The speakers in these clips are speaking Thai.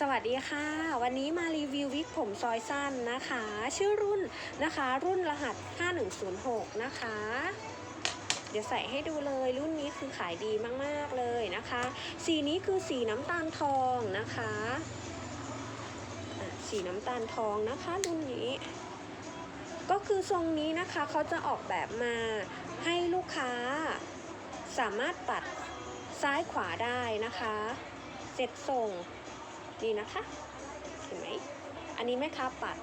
สวัสดีค่ะ วันนี้มารีวิววิกผมซอยสั้นนะคะ ชื่อรุ่นนะคะ รุ่นรหัส 5106 นะคะ เดี๋ยวใส่ให้ดูเลยรุ่นนี้คือขายดีมากๆเลยนะคะ สีนี้คือสีน้ำตาลทองนะคะะสีน้ำตาลทองนะคะ รุ่นนี้ ก็คือทรงนี้นะคะเขาจะออกแบบมาให้ลูกค้า สามารถตัดซ้ายขวาได้นะคะ เสร็จทรง นี่นะคะ เห็นไหม อันนี้แม่ค้าปัด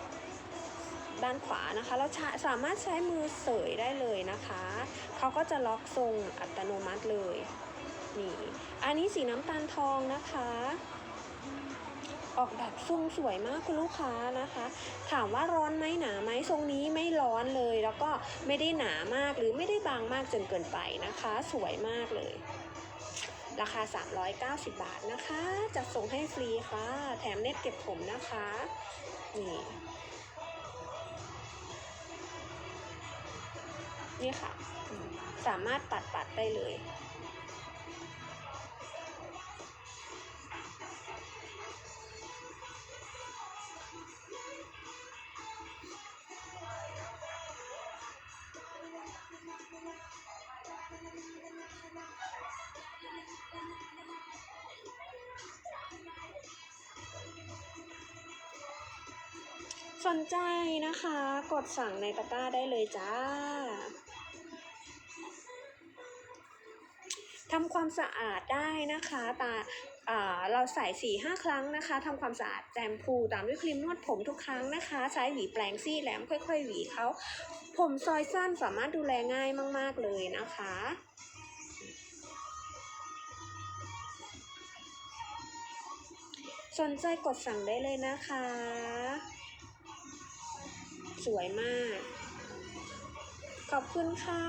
ด้านขวานะคะแล้วใช้สามารถใช้มือเสยได้เลยนะคะ เขาก็จะล็อกทรงอัตโนมัติเลย นี่ อันนี้สีน้ำตาลทองนะคะ ออกแบบทรงสวยมากคุณลูกค้านะคะ ถามว่าร้อนไหมหนาไหมทรงนี้ไม่ร้อนเลย แล้วก็ไม่ได้หนามากหรือไม่ได้บางมากจนเกินไปนะคะ สวยมากเลย ราคา 390 บาทนะคะจะส่งให้ฟรีค่ะ แถมเน็ตเก็บผมนะคะ นี่นี่ค่ะ สามารถปัดปัดได้เลย สนใจนะคะ กดสั่งในตะกร้าได้เลยจ้าทำความสะอาดได้นะคะตาเราใส่สี่ห้าครั้งนะคะทำความสะอาดแจมพูตามด้วยครีมนวดผมทุกครั้งนะคะ ใช้หวีแปลงซี่แหลมค่อย ๆ หวีเขาผมซอยสั้นสามารถดูแลง่ายมาก ๆ เลยนะคะสนใจกดสั่งได้เลยนะคะ สวยมาก ขอบคุณค่ะ